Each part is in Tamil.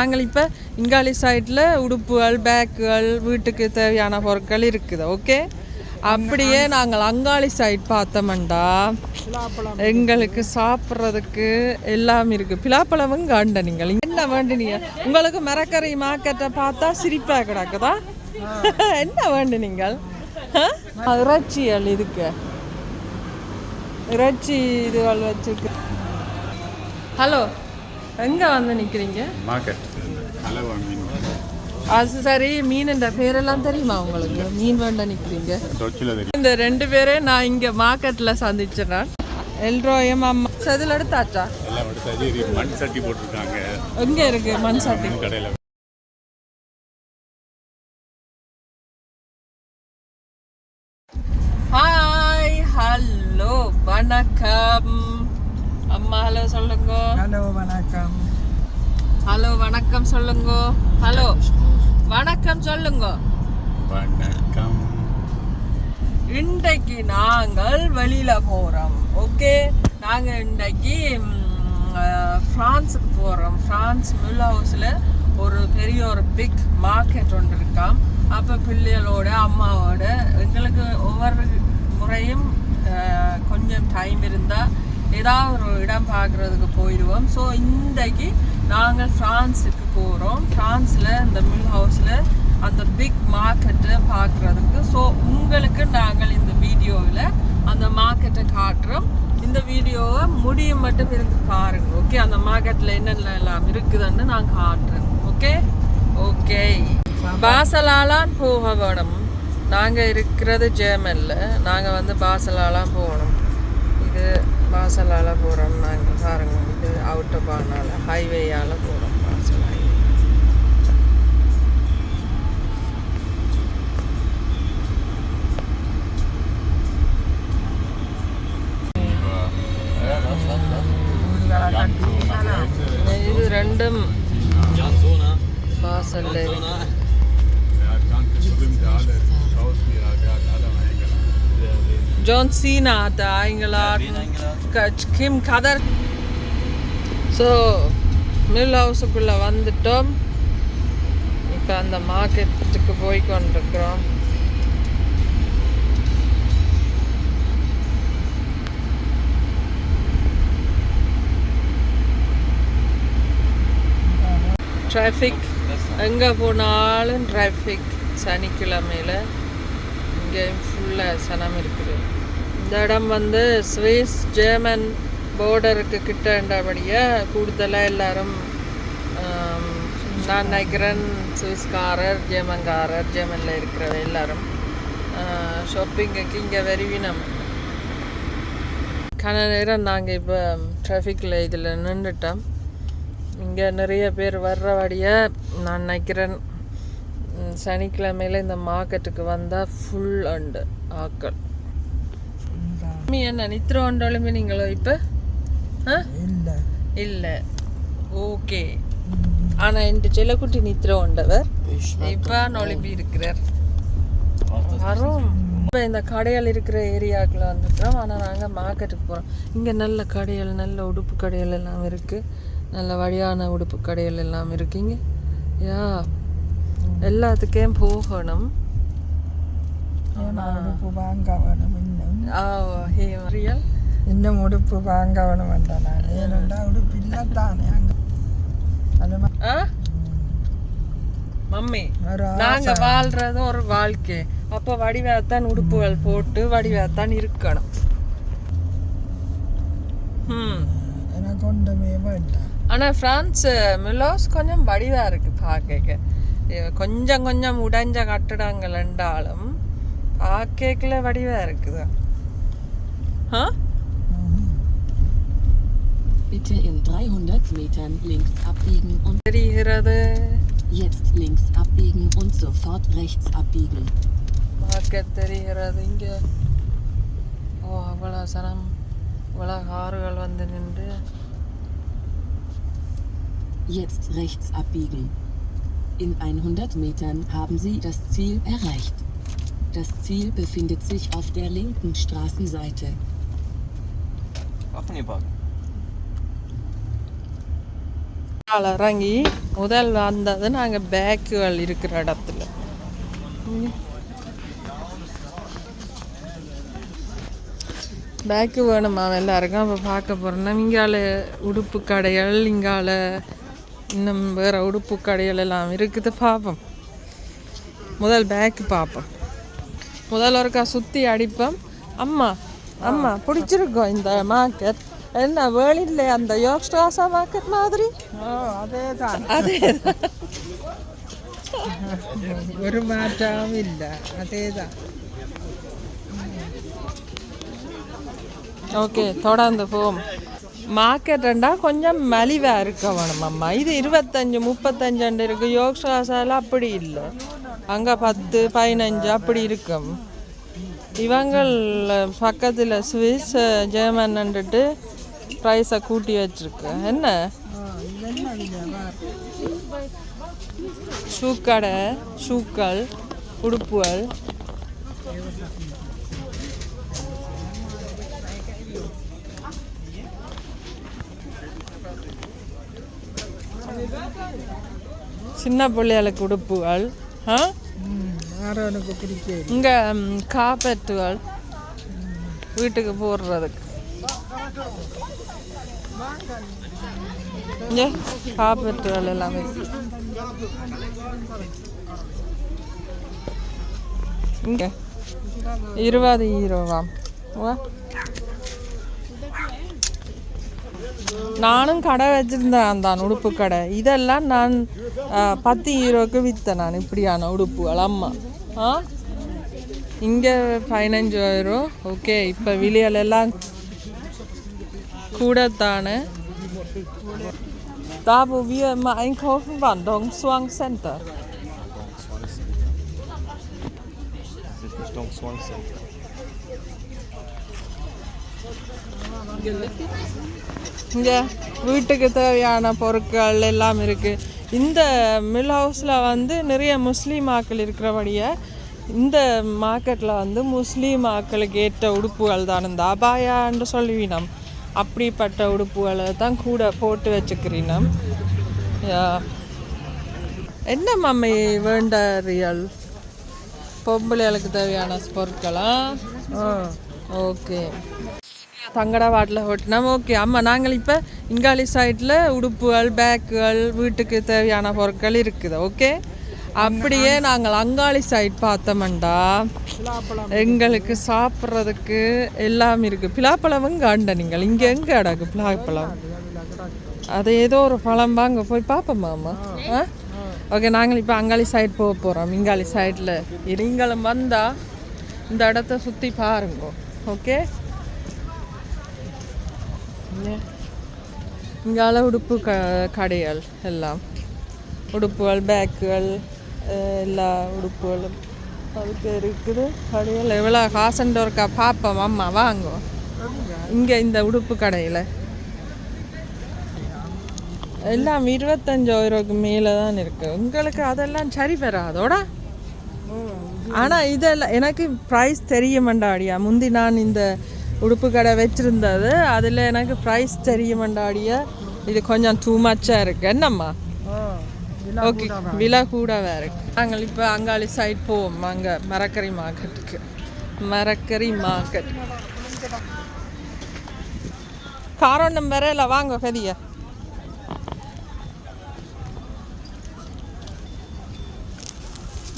நாங்கள் இப்போ இங்காலி சைடில் உடுப்புகள் பேக்குகள் வீட்டுக்கு தேவையான பொருட்கள் இருக்குது ஓகே அப்படியே நாங்கள் அங்காளி சைட் பார்த்தோம்டா. எங்களுக்கு சாப்பிட்றதுக்கு எல்லாம் இருக்கு. பிலாப்பழமும் காண்ட நீங்கள். என்ன வேண்டுனீங்க? உங்களுக்கு மரக்கறி மார்க்கெட்டை பார்த்தா சிரிப்பாக கிடக்குதா? என்ன வேண்டு நீங்கள் ஆ? இறைச்சிகள் இதுக்கு. இறைச்சி இதுகள் வச்சுருக்கு. ஹலோ எங்கே வந்து நிற்கிறீங்க மார்க்கெட் அது சரி மீன் பேரெல்லாம் தெரியுமா உங்களுக்கு? மீன் வேண்ட நிற்கிறீங்க தெரியும். இந்த ரெண்டு பேரே நான் இங்கே மார்க்கெட்டில் சந்திச்சிடறேன் எல்ரோயம் அம்மா. செதில் எடுத்தாச்சா? எல்லாம் எடுத்தாச்சு இது மண் சட்டி போட்டிருக்காங்க. எங்கே இருக்கு மண் சட்டி? கடையில். ஹாய் ஹலோ வணக்கம். அம்மா ஹலோ சொல்லுங்க. ஹலோ வணக்கம். ஹலோ வணக்கம் சொல்லுங்க. ஹலோ வணக்கம் சொல்லுங்க. வணக்கம். இன்றைக்கு நாங்கள் வெளியில போறோம். ஓகே? நாங்க இன்றைக்கு பிரான்ஸுக்கு போறோம். பிரான்ஸ் மில் ஹவுஸ்ல ஒரு பெரிய ஒரு பிக் மார்க்கெட் ஒன்று இருக்காம். அப்ப பிள்ளைகளோட அம்மாவோட. எங்களுக்கு ஒவ்வொரு முறையும் கொஞ்சம் டைம் இருந்தா ஏதாவது ஒரு இடம் பார்க்குறதுக்கு போயிடுவோம். ஸோ இன்றைக்கு நாங்கள் ஃப்ரான்ஸுக்கு போகிறோம் ஃப்ரான்ஸில் இந்த மில் ஹவுஸில் அந்த பிக் மார்க்கெட்டை பார்க்குறதுக்கு. ஸோ உங்களுக்கு நாங்கள் இந்த வீடியோவில் அந்த மார்க்கெட்டை காட்டுறோம். இந்த வீடியோவை முடியும் மட்டும் இருந்து பாருங்கள் ஓகே அந்த மார்க்கெட்டில் என்னென்ன எல்லாம் இருக்குதுன்னு நான் காட்டுறேன் ஓகே ஓகே பாசலாலான் போக வேணும் நாங்கள் இருக்கிறது ஜேர்மனில். நாங்கள் வந்து பாசலாலாம் போகணும். இது பாசலால போகிறோம் நாங்கள் பாருங்க இது அவுட்டபானால ஹைவேயால் போகிறோம் பாசல் highway. இது ரெண்டும் பாசல்ல இருக்கு. John Cena hat eingeladen. Ka- Kim கதர் ஸோ மில் ஹவுஸுக்குள்ளே வந்துட்டோம் இப்போ அந்த மார்க்கெட்டுக்கு போய் கொண்டிருக்கிறோம் டிராஃபிக் எங்கே போனாலும் டிராஃபிக் சனிக்கிழமையில். கேம் ஃபுல்லாக சனம் இருக்குது. இந்த இடம் வந்து ஸ்விஸ் ஜேர்மன் போர்டருக்கு கிட்டன்றபடியே கூடுதலாக எல்லாரும் நான் நினைக்கிறேன் சுவிஸ்காரர் ஜேமன்காரர் ஜேமனில் இருக்கிற எல்லாரும் ஷாப்பிங்குக்கு இங்கே வருவினம். கன நேரம் நாங்கள் இப்போ டிராஃபிக்கில் இதில் நின்றுட்டோம் இங்கே நிறைய பேர் வர்றபடியாக நான் நினைக்கிறேன் சனிக்கிழமையில இந்த மார்க்கெட்டுக்கு வந்தால் ஃபுல் அண்டு ஆக்கள். என்ன நித்திர ஒன்றாலுமே நீங்களோ இப்போ? ஆ? இல்லை. இல்லை. ஓகே. ஆனால் என் செல்லக்குட்டி நித்திர உண்டவர். இப்போ நொழும்பி இருக்கிறார். வரும். இப்போ இந்த கடைகள் இருக்கிற ஏரியாவுக்குள்ள வந்துட்டோம் ஆனால் நாங்கள் மார்க்கெட்டுக்கு போகிறோம் இங்கே நல்ல கடைகள் நல்ல உடுப்பு கடைகள் எல்லாம் இருக்குது நல்ல வழியான உடுப்பு கடைகள் எல்லாம் இருக்குங்க யா எல்லாத்துக்கும் போகணும் உடுப்பு வாங்க வேணும் இன்னும் ஆ இன்னும் உடுப்பு வாங்க வேணும் வேண்டாம் நான் ஏனெண்டா உடுப்பு இல்லை தானே அங்கே அது மம்மி நாங்க வாழ்றது ஒரு வாழ்க்கை அப்ப வடிவாத்தான் உடுப்புகள் போட்டு வடிவாத்தான் இருக்கணும் ம் ஆனா பிரான்ஸ் மிலோஸ் கொஞ்சம் வடிவா இருக்கு பார்க்க கொஞ்சம் கொஞ்சம் உடைஞ்ச கட்டிடங்கள் ரெண்டாலும் பார்க்கல வடிவா இருக்குது ஆ Bitte in 300 Metern links abbiegen und தெரிகிறது jetzt links abbiegen und sofort rechts abbiegen. பார்க்க தெரிகிறது இங்க ஓ அவ்வளோ சனம் இவ்வளோ கார்கள் வந்து நின்று Jetzt rechts abbiegen. In 100 Metern haben Sie das Ziel erreicht. Das Ziel befindet sich auf der linken Straßenseite. இறங்கி முதல் வந்தது நாங்கள் பேக்குகள் இருக்கிற இடத்துல பேக்கு வேணுமா எல்லாருக்கும் அப்போ பார்க்க போகிறோன்னா இங்கால உடுப்பு கடைகள் இங்கால இன்னும் வேறு உடுப்பு கடைகள் எல்லாம் இருக்குது பார்ப்போம் முதல் பேக்கு பார்ப்போம் முதல் ஒருக்கா சுற்றி அடிப்போம். அம்மா அம்மா பிடிச்சிருக்கோம் இந்த மார்க்கெட் என்ன வேலியில் அந்த யோக்ஸ்டாசா மார்க்கெட் மாதிரி? அதே தான் அதே ஒரு மாற்றமும் இல்லை அதே தான் ஓகே தொடர்ந்து போவோம். மார்க்கெட்டுண்டா கொஞ்சம் மலிவாக இருக்க வேணுமாம்மா இது இருபத்தஞ்சு முப்பத்தஞ்சு இருக்குது யோக்ஷாசால அப்படி இல்லை. அங்கே பத்து பதினஞ்சு அப்படி இருக்கும். இவங்கள் பக்கத்தில் சுவிஸ் ஜெர்மன்ன்ட்டு ப்ரைஸை கூட்டி வச்சிருக்கு. என்ன? ஷூக்கடை ஷூக்கள் உடுப்புகள். சின்ன பிள்ளைகளுக்கு உடுப்புகள் ஆ? ஆரோனுக்கு பிடிக்கல இங்கே காப்பெட்டுகள் வீட்டுக்கு போடுறதுக்கு. இங்கே காப்பெட்டுகள் எல்லாமே. இங்கே. இருபது ஹீரோவாம் வா. நானும் கடை வச்சுருந்தேன் தான் உடுப்பு கடை. இதெல்லாம் நான் பத்து ஹீரோக்கு விற்றேன் நான் இப்படியான உடுப்புகள். அம்மா. ஆ? இங்கே பதினஞ்சாயிரம் ஓகே இப்போ விலைகள் எல்லாம் கூடத்தானே? Da, wo wir immer einkaufen waren, Dong Suang Center. இங்கே வீட்டுக்கு தேவையான பொருட்கள் எல்லாம் இருக்குது இந்த மில் ஹவுஸில் வந்து நிறைய முஸ்லீம் ஆக்கள் இருக்கிறபடியே இந்த மார்க்கெட்டில் வந்து முஸ்லீம் ஆக்களுக்கு ஏற்ற உடுப்புகள் தான். இந்த அபாயான்னு சொல்லுவீனம் அப்படிப்பட்ட உடுப்புகளை தான் கூட போட்டு வச்சுக்கிறீனம் என்ன மம்மி வேண்ட ரியல் பொம்பளைகளுக்கு தேவையான பொருட்களா? ஓகே. தங்கடா வாட்டில் ஓட்டினோம். ஓகே ஆமாம் நாங்கள் இப்போ இங்காலி சைடில் உடுப்புகள் பேக்குகள் வீட்டுக்கு தேவையான பொருட்கள் இருக்குது. ஓகே? அப்படியே நாங்கள் அங்காளி சைட் பார்த்தோம்டா. எங்களுக்கு சாப்பிட்றதுக்கு எல்லாம் இருக்குது பிலாப்பழமும் காண்ட நீங்கள்? இங்கே எங்கே அடக்கு பிலாப்பழம்? அது ஏதோ ஒரு பழம் வாங்க போய் பார்ப்போம்மா அம்மா? ஆ? ஓகே நாங்கள் இப்போ அங்காளி சைட் போக போகிறோம் இங்காலி சைடில் நீங்களும் வந்தால் இந்த இடத்த சுற்றி பாருங்க. ஓகே? இங்கால உடுப்பு க கடைகள் எல்லாம் உடுப்புகள் பேக்குகள் எல்லா உடுப்புகளும் அதுக்கு இருக்குது கடைகள் எவ்வளோ காசுன்ற இருக்கா பார்ப்போம் அம்மா வாங்கோ இங்கே இந்த உடுப்பு கடையில் எல்லாம் இருபத்தஞ்சாயிரம் மேலே தான் இருக்கு உங்களுக்கு அதெல்லாம் சரி வராதோட ஆனால் இதெல்லாம் எனக்கு ப்ரைஸ் தெரிய மாட்டாடியா முந்தி நான் இந்த உடுப்பு கடை வச்சிருந்தது. அதில் எனக்கு ப்ரைஸ் தெரிய மாட்டாடியா இது கொஞ்சம் டூ மச்சாக இருக்கு. என்னம்மா? ஓகே விலை கூடவே இருக்கு நாங்கள் இப்போ அங்காளி சைட் போவோம். அங்கே மரக்கறி மார்க்கெட்டுக்கு மரக்கறி மார்க்கெட் காரம் நம்பர் இல்லை. வாங்க கதியா.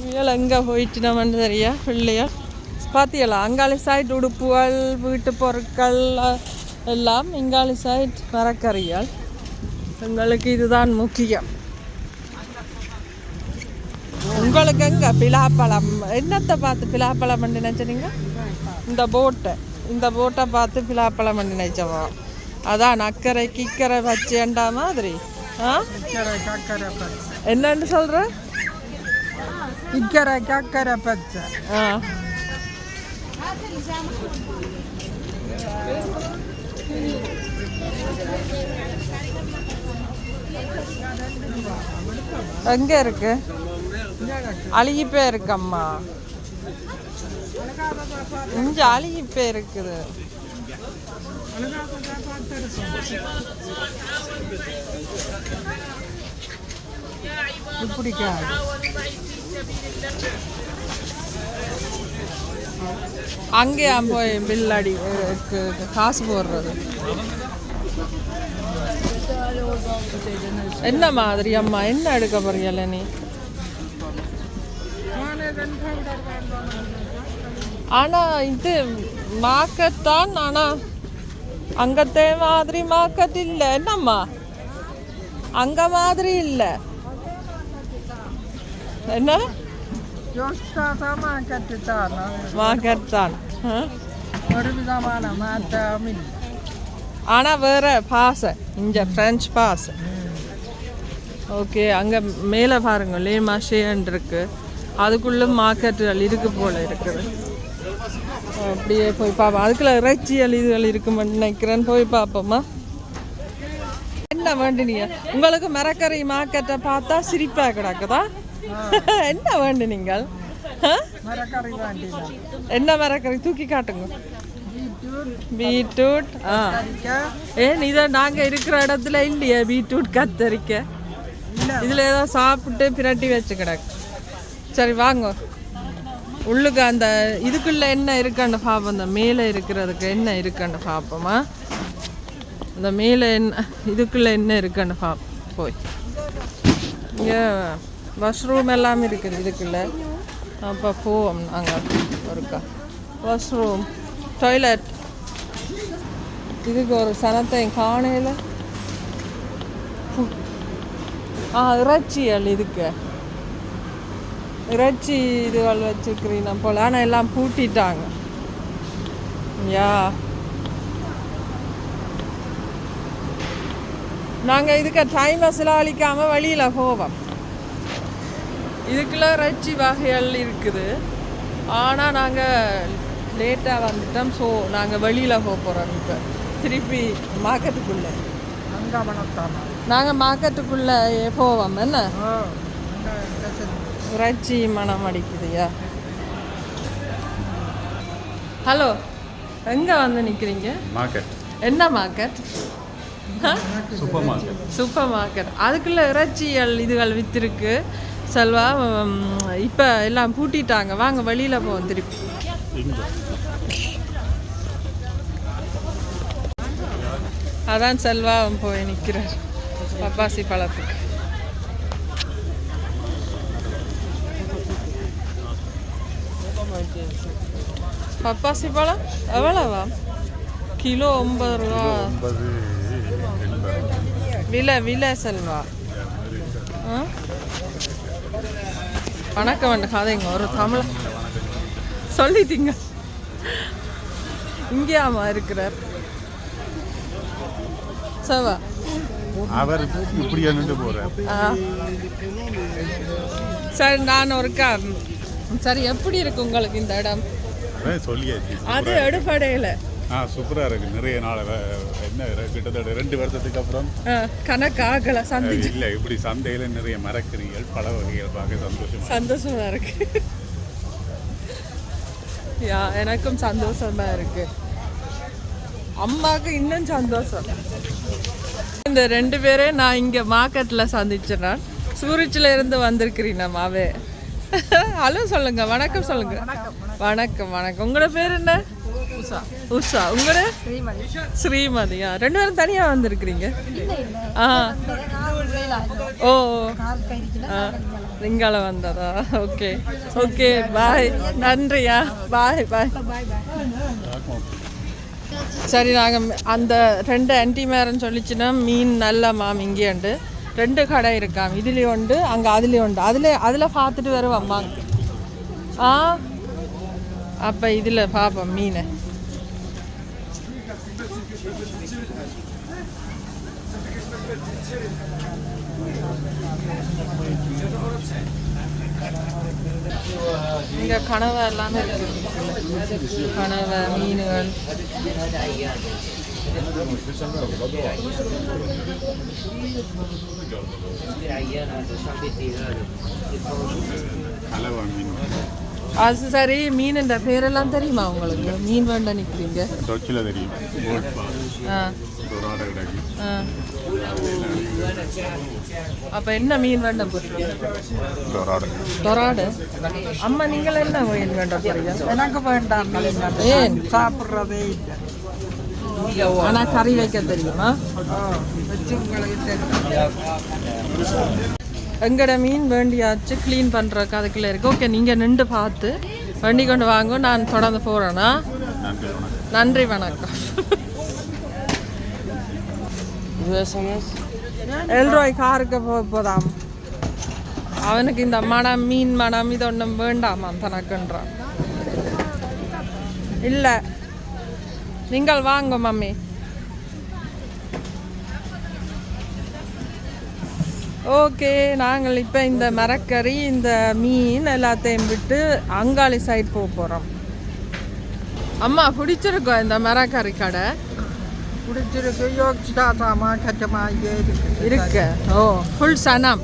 இதில் எங்கே போயிட்டு நம்மன்னு தெரியா? பிள்ளையா? பாத்தியலா? அங்காளி சைட் உடுப்புகள் வீட்டு பொருட்கள் எல்லாம் இங்காளி சைட் மரக்கறிகள் எங்களுக்கு இதுதான் முக்கியம். உங்களுக்கு எங்க? பிலாப்பழம். என்னத்தை பார்த்து பிலாப்பழம் நினைச்சீங்க? இந்த போட்டை இந்த போட்டை பார்த்து பிலாப்பழம் நினைச்சவா? அதான் அக்கறை கிக்கரை வச்சேன்டா மாதிரி. என்னன்னு சொல்ற? இக்கரை கக்கரை பச்சை. எங்க இருக்கு? அழுகிப்பே இருக்கம்மா இங்க அழுகிப்பே இருக்குது. இப்படிக்கா அங்கே போய் பில் அடி காசு போடுறது. என்ன மாதிரி அம்மா என்ன எடுக்க போறீங்கல்ல நீ ஆனா இது மார்க்கெட் தான் ஆனா அங்கத்தே மாதிரி மார்க்கெட் இல்ல என்னம்மா? அங்க மாதிரி இல்ல. என்ன? கட்டுத்தான் மார்க்கெட் தான் ஆ? ஒரு விதமான மாற்றம் இல்லை ஆனா வேற பாசை இங்க பிரெஞ்சு பாசை ஓகே அங்க மேலே பாருங்க லே மாஷேன் இருக்கு அதுக்குள்ள மார்க்கெட்டுகள் இருக்கு போல இருக்குது அப்படியே போய் பார்ப்போம் அதுக்குள்ள இறைச்சியல் இதுகள் இருக்குமென்னு நினைக்கிறேன் போய் பார்ப்போமா என்ன வேண்டுனீங்க உங்களுக்கு மரக்கறி மார்க்கெட்டை பார்த்தா சிரிப்பா கிடக்குதா என்ன வேண்டு நீங்கள்? என்ன மரக்கறி? தூக்கி காட்டுங்க. பீட்ரூட் பீட்ரூட் ஆ. ஏன் இதை நாங்கள் இருக்கிற இடத்துல இல்லையே பீட்ரூட் கத்தரிக்க. இதில் ஏதோ சாப்பிட்டு பிரட்டி வச்சு கிடக்கு. சரி வாங்க. உள்ளுக்கு அந்த இதுக்குள்ள என்ன இருக்கான்னு பார்ப்போம் அந்த மேலே இருக்கிறதுக்கு என்ன இருக்கான்னு பார்ப்போமா அந்த மேலே என்ன இதுக்குள்ள என்ன இருக்குன்னு பார்ப்போம் போய். இங்கே. வாஷ்ரூம் எல்லாம் இருக்குது இதுக்குள்ள. அப்போ போவோம் நாங்கள் ஒருக்கா. வாஷ்ரூம் டாய்லெட் இதுக்கு ஒரு சனத்தை காணையில். ஆ இறைச்சியல் இதுக்கு. இறைச்சி இதுகள் வச்சுக்கிறீங்க போல். ஆனால் எல்லாம் பூட்டிட்டாங்க. யா. நாங்கள் இதுக்கு டைமை செலவழிக்காமல் வழியில் போவோம். இதுக்குள்ள இறைச்சி வகைகள் இருக்குது. ஆனால் நாங்கள் லேட்டாக வந்துட்டோம். ஸோ நாங்கள் வெளியில் போக போகிறோம் இப்போ. திருப்பி மார்க்கெட்டுக்குள்ளே. நாங்கள் மார்க்கெட்டுக்குள்ளே போவோம். என்ன? இறைச்சி மனம் அடிக்குதுயா? ஹலோ எங்கே வந்து நிற்கிறீங்க மார்க்கெட் என்ன market supermarket supermarket அதுக்குள்ளே இறைச்சிகள் இதுகள் விற்றுருக்கு செல்வா இப்போ எல்லாம் பூட்டிட்டாங்க. வாங்க வெளியில் போவோம் திருப்பி. அதான் செல்வா போய் நிற்கிறார் பப்பாசி பழத்துக்கு. பப்பாசி பழம்? எவ்வளவா? கிலோ ஒன்பது ரூபா. விலை விலை செல்வா. ஆ? வணக்கம் வணக்கம். கதைங்க ஒரு தமிழ் சொல்லிட்டீங்க. இங்கேயாமா இருக்கிறார். சவா. அவர் இப்படியா நின்று போகிறார் ஆ. சரி நான் ஒருக்கா சரி எப்படி இருக்கு உங்களுக்கு இந்த இடம்? அது எடுப்படையில. ஆ சூப்பராக இருக்கு. நிறைய நாள் என்ன கிட்டத்தட்ட ரெண்டு வருஷத்துக்கு அப்புறம். கணக்காகல சந்தி இல்லை இப்படி சந்தையில் நிறைய மரக்கறிகள் பழ வகைகள் பார்க்க சந்தோஷமா சந்தோஷமா இருக்கு. யா எனக்கும் சந்தோஷமா இருக்கு. அம்மாவுக்கு இன்னும் சந்தோஷம். இந்த ரெண்டு பேரே நான் இங்க மார்க்கெட்ல சந்திச்சிடறேன். சூரிச்சில இருந்து வந்திருக்கிறீன் அம்மாவே ஹலோ சொல்லுங்க வணக்கம் சொல்லுங்க. வணக்கம் வணக்கம். உங்களோட பேர் என்ன? உஷா. உஷா. உங்களோட? ஸ்ரீமதியா ரெண்டு பேரும் தனியா வந்திருக்கிறீங்க. ஆ. ஓ. ஆ, இங்கால வந்ததா? ஓகே. Okay bye. நன்றியா. Bye bye. சரி நாங்கள் அந்த ரெண்டு ஆன்டி மேரன் சொல்லிச்சுன்னா மீன் நல்ல மாம் இங்கேண்டு ரெண்டு கடை இருக்காம் இதுலேயும் உண்டு அங்கே அதுலேயும் உண்டு. அதில் அதில் பார்த்துட்டு வருவோம் அம்மா ஆ? அப்போ இதில் பார்ப்போம் மீனை. இங்கே கனவை எல்லாமே இருக்குது கனவை மீன்கள். கலவா மீன். அது சரி மீனுன்ற பேரெல்லாம் தெரியுமா உங்களுக்கு? மீன் வேண்ட நிற்கிறீங்க டொச்சில் தெரியும். அப்போ என்ன மீன் வேண்ட போறீங்க? இந்த ஒரு ஆடை டொராடு? அம்மா நீங்கள் என்ன மீன் வேண்ட போறீங்க? எனக்கு வேண்டாம் ஏன்? சாப்பிட்றதே இல்லை. ஆனால் கறி வைக்க தெரியுமா? வச்சு உங்களுக்கு தெரியும். எங்கட மீன் வேண்டியாச்சு க்ளீன் பண்ணுறக்கு அதுக்குள்ளே இருக்கு. ஓகே நீங்கள் நின்று பார்த்து வண்டி கொண்டு வாங்க நான் தொடர்ந்து போகிறேன்னா நன்றி வணக்கம். எல்ரோய் காருக்கு போதாம். அவனுக்கு இந்த மனம் மீன் மனம் இது ஒன்றும் வேண்டாமாம் தனக்குன்றான். இல்லை. நீங்கள் வாங்க மம்மி. ஓகே நாங்கள் இப்போ இந்த மரக்கறி இந்த மீன் எல்லாத்தையும் விட்டு அங்காளி சைட் போக போகிறோம் அம்மா பிடிச்சிருக்கோம் இந்த மரக்கறி கடை? பிடிச்சிருக்கு. யோசிச்சுட்டா தாமா கச்சமா இருக்கு. ஓ ஃபுல் சனம்.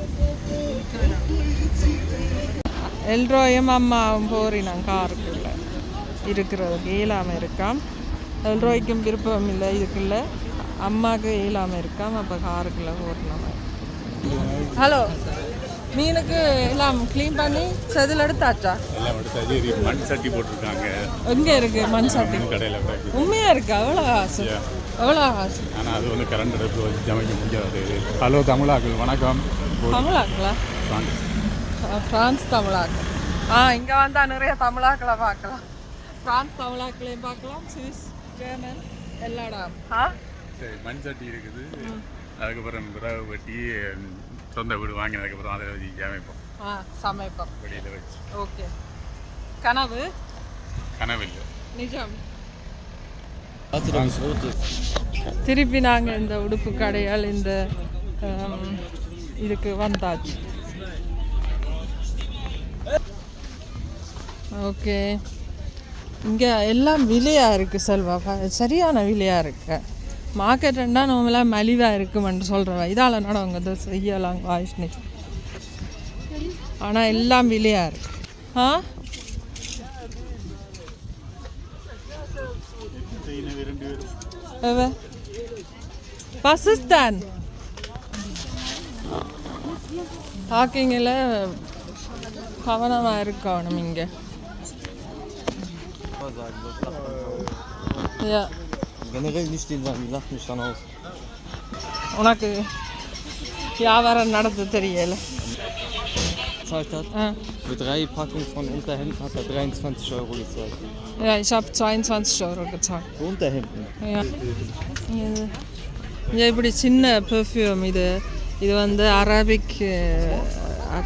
எல்ரோயும் அம்மாவும் போறினான் காருக்குள்ள. இருக்கிறதுக்கு இயலாமல் இருக்காம். எல்ரோய்க்கும் விருப்பம் இல்லை இதுக்குள்ள. அம்மாவுக்கு இயலாமல் இருக்காம் அப்போ காருக்குள்ள போறினோம் ஹலோ. மீனுக்கு எல்லாம் க்ளீன் பண்ணி செதில் எடுத்தாச்சா எல்லாம் எடுத்தாச்சு இது மண் சட்டி போட்டிருக்காங்க. எங்கே இருக்கு மண் சட்டி? கடையில் கிடக்கு உண்மையா இருக்கு? எவ்வளோ காசு Yeah. எவ்வளோ காசு ஆனால் அது வந்து கரண்ட் அடுப்பு வச்சு சமைக்க முடியாது. ஹலோ தமிழாக்கள் வணக்கம். தமிழாங்களா வாங்க. ஃப்ரான்ஸ் தமிழாக்கள். ஆ இங்கே வந்தால் நிறைய தமிழாக்களை பார்க்கலாம். ஃப்ரான்ஸ் தமிழாக்களையும் பார்க்கலாம். சுவிஸ் ஜெர்மன் எல்லா இடம். ஆ சரி மண் சட்டி இருக்குது. அதுக்கப்புறம் விறகு வெட்டி சொந்த வீடு வாங்கினதுக்கப்புறம் அதை வச்சு சமைப்போம். ஆ சமைப்போம். வெளியில் வச்சு. ஓகே. கனவு? கனவில்லை நிஜம். திருப்பி நாங்கள் இந்த உடுப்பு கடையால் இந்த இதுக்கு வந்தாச்சு. ஓகே. இங்கே எல்லாம் விலையாக இருக்குது செல்வா? சரியான விலையாக மார்க்கெட் ரெண்டா நம்மளாம் மலிவாக இருக்குமென்று சொல்கிறவ இதால் நடவங்க இதை செய்யலாம் வாய்ஸ்னி. ஆனால் எல்லாம் விலையாக இருக்கு. ஆ? ரெண்டு பேரும் பார்க்கிங்கில் கவனமாக இருக்கணும் இங்கே. Yeah. Generell nicht den sagen, die lacht mich dann aus. உனக்கு வியாபாரம் நடத்த தெரியல Gezahlt hat. ஆ Für drei Packungen von Unterhemden hat er 23 Euro gezahlt. Ja, ich habe 22 Euro gezahlt. Für Unterhemden. Ja. இது இது இப்படி சின்ன பெர்ஃப்யூம் இது இது வந்து அரபிக்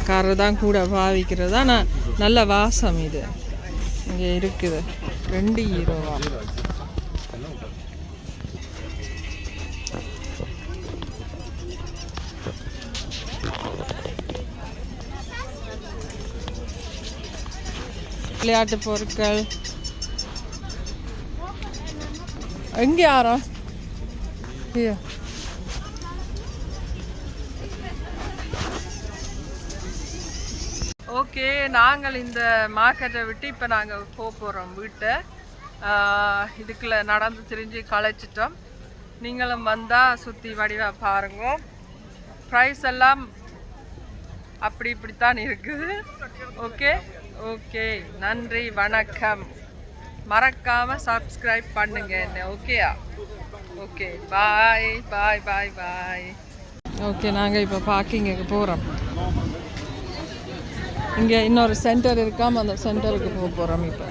காரர் தான் கூட பாவிக்கிறது ஆனால் நல்ல வாசம் இது இங்கே இருக்குது ரெண்டு ஹீரோவா விளையாட்டு பொருட்கள். எங்கே யாரோ? ஓகே நாங்கள் இந்த மார்க்கெட்டை விட்டு இப்போ நாங்கள் போக போகிறோம் வீட்டை. இதுக்குள்ளே நடந்து திரிஞ்சு களைச்சிட்டோம் நீங்களும் வந்தால் சுற்றி வடிவாக பாருங்க. ப்ரைஸ் எல்லாம் அப்படி இப்படித்தான் இருக்குது. ஓகே. ஓகே நன்றி வணக்கம். மறக்காம சப்ஸ்கிரைப் பண்ணுங்க என்ன ஓகேயா ஓகே பாய் பாய் பாய் பாய் ஓகே நாங்கள் இப்போ பார்க்கிங்குக்கு போகிறோம் இங்கே இன்னொரு சென்டர் இருக்காமல் அந்த சென்டருக்கு போக போகிறோம் இப்போ.